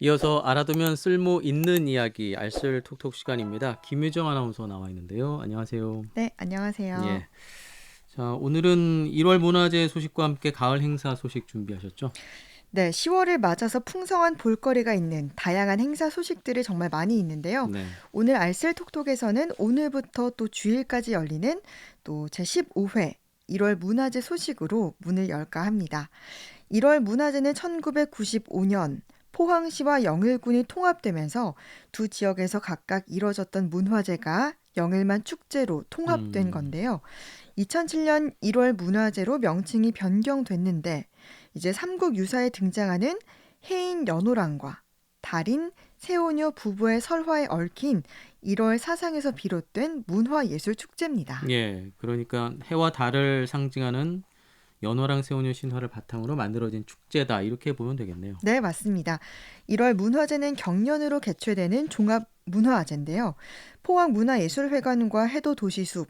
이어서 알아두면 쓸모 있는 이야기 알쓸 톡톡 시간입니다. 김유정 아나운서 나와 있는데요. 안녕하세요. 네, 안녕하세요. 예. 자, 오늘은 1월 문화재 소식과 함께 가을 행사 소식 준비하셨죠? 네, 10월을 맞아서 풍성한 볼거리가 있는 다양한 행사 소식들이 정말 많이 있는데요. 네. 오늘 알쓸톡톡에서는 오늘부터 또 주일까지 열리는 또 제15회 1월 문화재 소식으로 문을 열까 합니다. 1월 문화재는 1995년 포항시와 영일군이 통합되면서 두 지역에서 각각 이뤄졌던 문화재가 영일만 축제로 통합된 음. 건데요. 2007년 1월 문화재로 명칭이 변경됐는데 이제 삼국 유사에 등장하는 해인 연호랑과 달인 세오녀 부부의 설화에 얽힌 1월 사상에서 비롯된 문화예술 축제입니다. 예. 그러니까 해와 달을 상징하는 연어랑 새우녀 신화를 바탕으로 만들어진 축제다. 이렇게 보면 되겠네요. 네, 맞습니다. 1월 문화제는 경년으로 개최되는 종합 문화제인데요. 포항 문화예술회관과 해도 도시숲,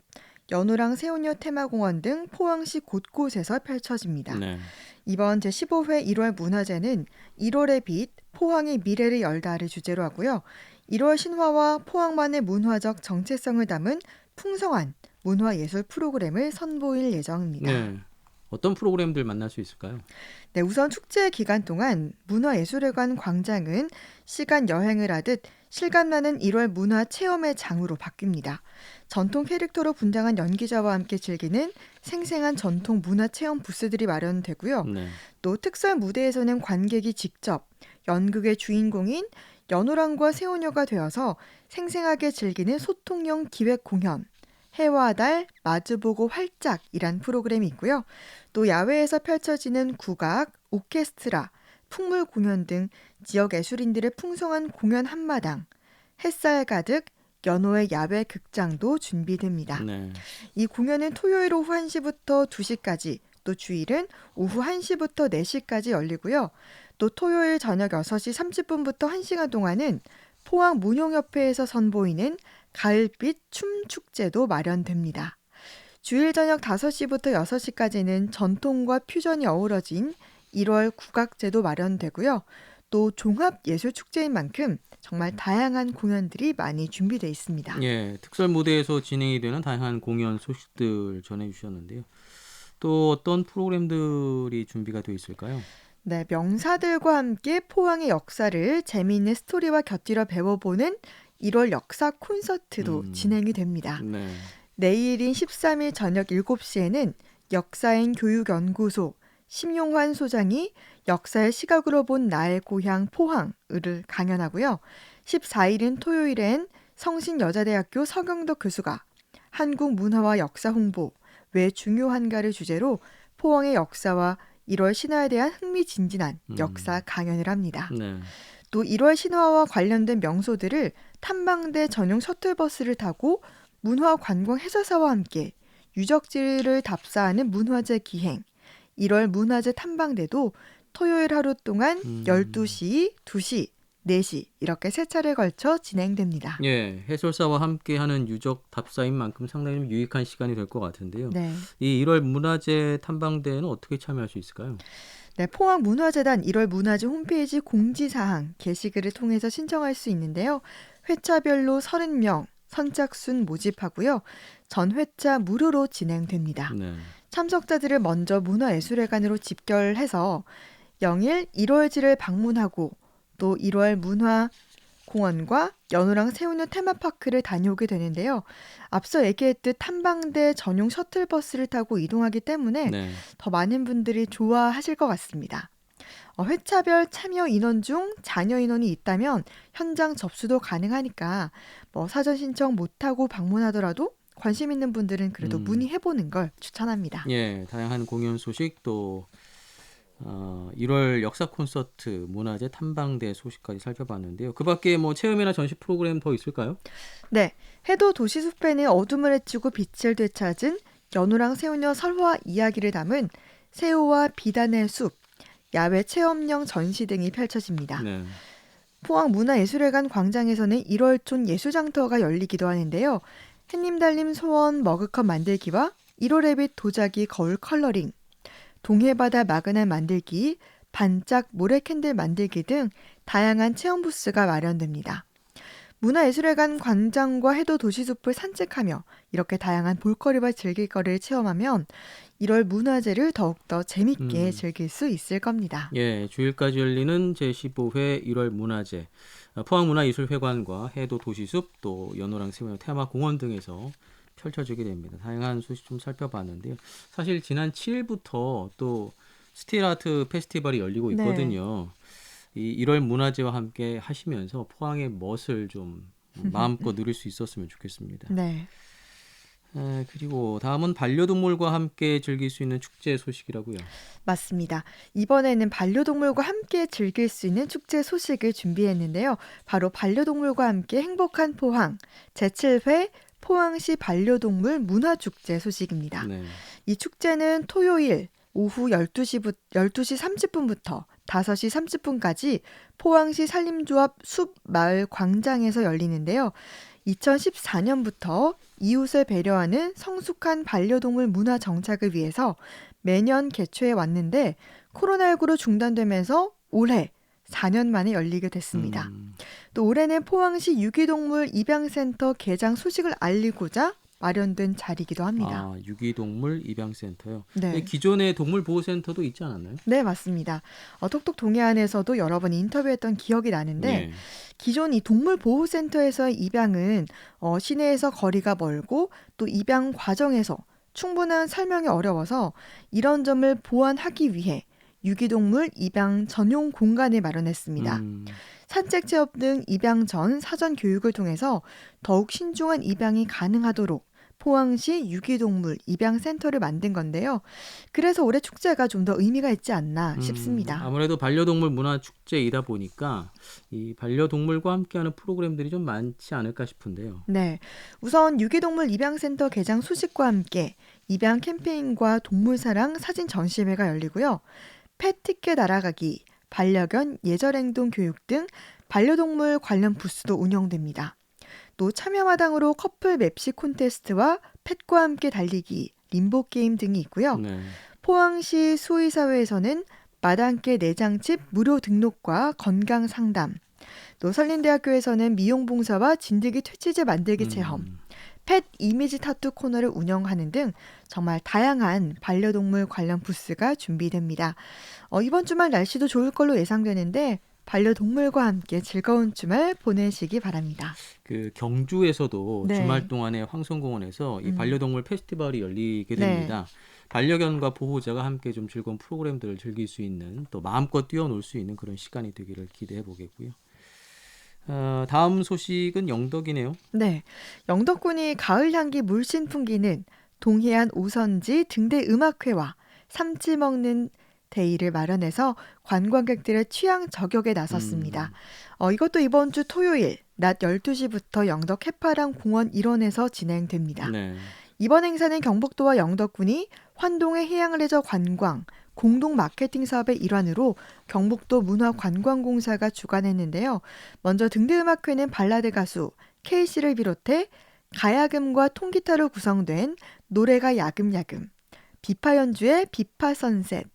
연호랑 세오녀 테마공원 등 포항시 곳곳에서 펼쳐집니다. 네. 이번 제15회 1월 문화제는 1월의 빛, 포항의 미래를 열다를 주제로 하고요. 1월 신화와 포항만의 문화적 정체성을 담은 풍성한 문화예술 프로그램을 선보일 예정입니다. 네. 어떤 프로그램들 만날 수 있을까요? 네, 우선 축제 기간 동안 문화예술회관 광장은 시간 여행을 하듯 실감나는 1월 문화 체험의 장으로 바뀝니다. 전통 캐릭터로 분장한 연기자와 함께 즐기는 생생한 전통 문화 체험 부스들이 마련되고요. 네. 또 특설 무대에서는 관객이 직접 연극의 주인공인 연호랑과 세오녀가 되어서 생생하게 즐기는 소통형 기획 공연, 해와 달 마주보고 활짝이란 프로그램이 있고요. 또 야외에서 펼쳐지는 국악, 오케스트라, 풍물 공연 등 지역 예술인들의 풍성한 공연 한마당, 햇살 가득 연호의 야외 극장도 준비됩니다. 네. 이 공연은 토요일 오후 1시부터 2시까지, 또 주일은 오후 1시부터 4시까지 열리고요. 또 토요일 저녁 6시 30분부터 1시간 동안은 포항 문용협회에서 선보이는 가을빛 춤 축제도 마련됩니다. 주일 저녁 5시부터 6시까지는 전통과 퓨전이 어우러진 1월 국악제도 마련되고요. 또 종합 예술 축제인 만큼 정말 다양한 공연들이 많이 준비되어 있습니다. 예, 특설 무대에서 진행이 되는 다양한 공연 소식들 전해 주셨는데요. 또 어떤 프로그램들이 준비가 되어 있을까요? 네, 명사들과 함께 포항의 역사를 재미있는 스토리와 곁들여 배워보는 1월 역사 콘서트도 음. 진행이 됩니다. 네. 내일인 13일 저녁 7시에는 역사인 교육연구소 심용환 소장이 역사의 시각으로 본 나의 고향 포항을 강연하고요. 14일인 토요일엔 성신여자대학교 서경덕 교수가 한국 문화와 역사 홍보 왜 중요한가를 주제로 포항의 역사와 1월 신화에 대한 흥미진진한 음. 역사 강연을 합니다. 네. 또 1월 신화와 관련된 명소들을 탐방대 전용 셔틀버스를 타고 문화관광 해설사와 함께 유적지를 답사하는 문화재 기행, 1월 문화재 탐방대도 토요일 하루 동안 음. 12시, 2시, 4시 이렇게 세 차례 걸쳐 진행됩니다. 예, 해설사와 함께하는 유적 답사인 만큼 상당히 좀 유익한 시간이 될 것 같은데요. 네. 이 1월 문화재 탐방대회는 어떻게 참여할 수 있을까요? 네, 포항문화재단 1월 문화재 홈페이지 공지사항 게시글을 통해서 신청할 수 있는데요. 회차별로 30명 선착순 모집하고요. 전 회차 무료로 진행됩니다. 네. 참석자들을 먼저 문화예술회관으로 집결해서 영일 1월지를 방문하고 또 1월 문화 공원과 연호랑 세우는 테마파크를 다녀오게 되는데요. 앞서 얘기했듯 탐방대 전용 셔틀버스를 타고 이동하기 때문에 네. 더 많은 분들이 좋아하실 것 같습니다. 어, 회차별 참여 인원 중 자녀 인원이 있다면 현장 접수도 가능하니까 뭐 사전 신청 못하고 방문하더라도 관심 있는 분들은 그래도 음. 문의해보는 걸 추천합니다. 예, 다양한 공연 소식 또 어, 1월 역사 콘서트, 문화재 탐방대 소식까지 살펴봤는데요. 그 밖에 뭐 체험이나 전시 프로그램 더 있을까요? 네, 해도 도시 숲에는 어둠을 헤치고 빛을 되찾은 연호랑 새우녀 설화 이야기를 담은 새우와 비단의 숲, 야외 체험형 전시 등이 펼쳐집니다. 네. 포항 문화예술회관 광장에서는 1월촌 예술장터가 열리기도 하는데요. 햇님 달님 소원 머그컵 만들기와 1월의 빛 도자기 거울 컬러링, 동해바다 마그날 만들기, 반짝 모래 캔들 만들기 등 다양한 체험 부스가 마련됩니다. 문화예술회관 광장과 해도 도시숲을 산책하며 이렇게 다양한 볼거리와 즐길 거리를 체험하면 1월 문화제를 더욱더 재밌게 음. 즐길 수 있을 겁니다. 예, 주일까지 열리는 제15회 1월 문화제 어, 포항문화예술회관과 해도 도시숲 또 연호랑 세모 테마 공원 등에서 펼쳐지게 됩니다. 다양한 소식 좀 살펴봤는데요. 사실 지난 7일부터 또 스틸아트 페스티벌이 열리고 네. 있거든요. 이 1월 문화제와 함께 하시면서 포항의 멋을 좀 마음껏 누릴 수 있었으면 좋겠습니다. 네. 에, 그리고 다음은 반려동물과 함께 즐길 수 있는 축제 소식이라고요. 맞습니다. 이번에는 반려동물과 함께 즐길 수 있는 축제 소식을 준비했는데요. 바로 반려동물과 함께 행복한 포항 제7회 포항시 반려동물 문화축제 소식입니다. 네. 이 축제는 토요일 오후 12시부, 12시 30분부터 5시 30분까지 포항시 산림조합 숲마을 광장에서 열리는데요. 2014년부터 이웃을 배려하는 성숙한 반려동물 문화 정착을 위해서 매년 개최해 왔는데 코로나19로 중단되면서 올해 4년 만에 열리게 됐습니다. 음, 또 올해는 포항시 유기동물 입양센터 개장 소식을 알리고자 마련된 자리이기도 합니다. 아, 유기동물 입양센터요. 네. 기존에 동물보호센터도 있지 않았나요? 네, 맞습니다. 어, 톡톡 동해안에서도 여러 번 인터뷰했던 기억이 나는데 예. 기존 이 동물보호센터에서의 입양은 어, 시내에서 거리가 멀고 또 입양 과정에서 충분한 설명이 어려워서 이런 점을 보완하기 위해 유기동물 입양 전용 공간을 마련했습니다. 음, 산책 체험 등 입양 전 사전 교육을 통해서 더욱 신중한 입양이 가능하도록 포항시 유기동물 입양센터를 만든 건데요. 그래서 올해 축제가 좀 더 의미가 있지 않나 음, 싶습니다. 아무래도 반려동물 문화 축제이다 보니까 이 반려동물과 함께하는 프로그램들이 좀 많지 않을까 싶은데요. 네. 우선 유기동물 입양센터 개장 소식과 함께 입양 캠페인과 동물 사랑 사진 전시회가 열리고요. 펫 티켓 알아가기, 반려견 예절행동 교육 등 반려동물 관련 부스도 운영됩니다. 또 참여마당으로 커플 맵시 콘테스트와 펫과 함께 달리기, 림보 게임 등이 있고요. 네. 포항시 수의사회에서는 마당개 내장집 무료 등록과 건강 상담, 또 설린대학교에서는 미용 봉사와 진드기 퇴치제 만들기 체험, 음, 펫 이미지 타투 코너를 운영하는 등 정말 다양한 반려동물 관련 부스가 준비됩니다. 어, 이번 주말 날씨도 좋을 걸로 예상되는데 반려동물과 함께 즐거운 주말 보내시기 바랍니다. 그 경주에서도 네. 주말 동안에 황성공원에서 이 음. 반려동물 페스티벌이 열리게 네. 됩니다. 반려견과 보호자가 함께 좀 즐거운 프로그램들을 즐길 수 있는 또 마음껏 뛰어놀 수 있는 그런 시간이 되기를 기대해 보겠고요. 어, 다음 소식은 영덕이네요. 네, 영덕군이 가을 향기 물씬 풍기는 동해안 오선지 등대 음악회와 삼치 먹는 데이를 마련해서 관광객들의 취향 저격에 나섰습니다. 어, 이것도 이번 주 토요일 낮 12시부터 영덕 해파람 공원 일원에서 진행됩니다. 네. 이번 행사는 경북도와 영덕군이 환동의 해양레저 관광 공동 마케팅 사업의 일환으로 경북도 문화관광공사가 주관했는데요. 먼저 등대음악회는 발라드 가수 K씨를 비롯해 가야금과 통기타로 구성된 노래가 야금야금, 비파 연주의 비파 선셋,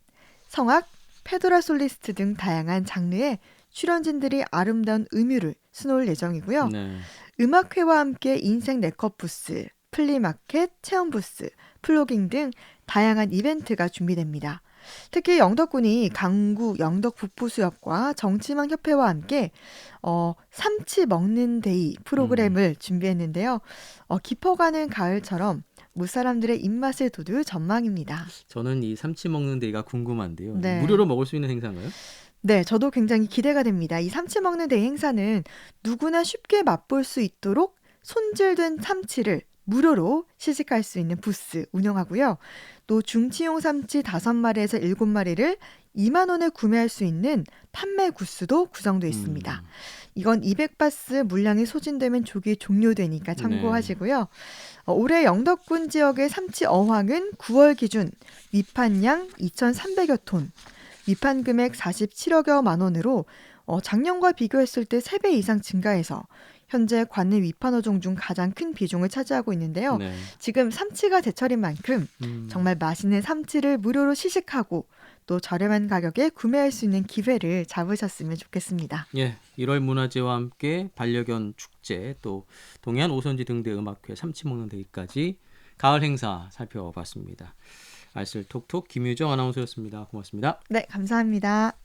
성악, 페도라 솔리스트 등 다양한 장르의 출연진들이 아름다운 음유를 수놓을 예정이고요. 네. 음악회와 함께 인생 네컷 부스, 플리마켓, 체험 부스, 플로깅 등 다양한 이벤트가 준비됩니다. 특히 영덕군이 강구 영덕 북부수협과 정치망 협회와 함께 어, 삼치 먹는 데이 프로그램을 준비했는데요. 어, 깊어가는 가을처럼 무사람들의 입맛을 돋울 전망입니다. 저는 이 삼치 먹는 데가 궁금한데요. 네. 무료로 먹을 수 있는 행사인가요? 네, 저도 굉장히 기대가 됩니다. 이 삼치 먹는 데이 행사는 누구나 쉽게 맛볼 수 있도록 손질된 삼치를 무료로 시식할 수 있는 부스 운영하고요. 또 중치용 삼치 5마리에서 7마리를 2만 원에 구매할 수 있는 판매 구스도 구성되어 있습니다. 음, 이건 200바스 물량이 소진되면 조기 종료되니까 참고하시고요. 어, 올해 영덕군 지역의 삼치 어황은 9월 기준 위판량 2,300여 톤, 위판 금액 47억여 만 원으로 어, 작년과 비교했을 때 3배 이상 증가해서 현재 관내 위판 어종 중 가장 큰 비중을 차지하고 있는데요. 네. 지금 삼치가 제철인 만큼 음, 정말 맛있는 삼치를 무료로 시식하고 또 저렴한 가격에 구매할 수 있는 기회를 잡으셨으면 좋겠습니다. 예, 1월 문화제와 함께 반려견 축제 또 동해안 오선지 등대 음악회 삼치 먹는 데기까지 가을 행사 살펴봤습니다. 알쓸 톡톡 김유정 아나운서였습니다. 고맙습니다. 네, 감사합니다.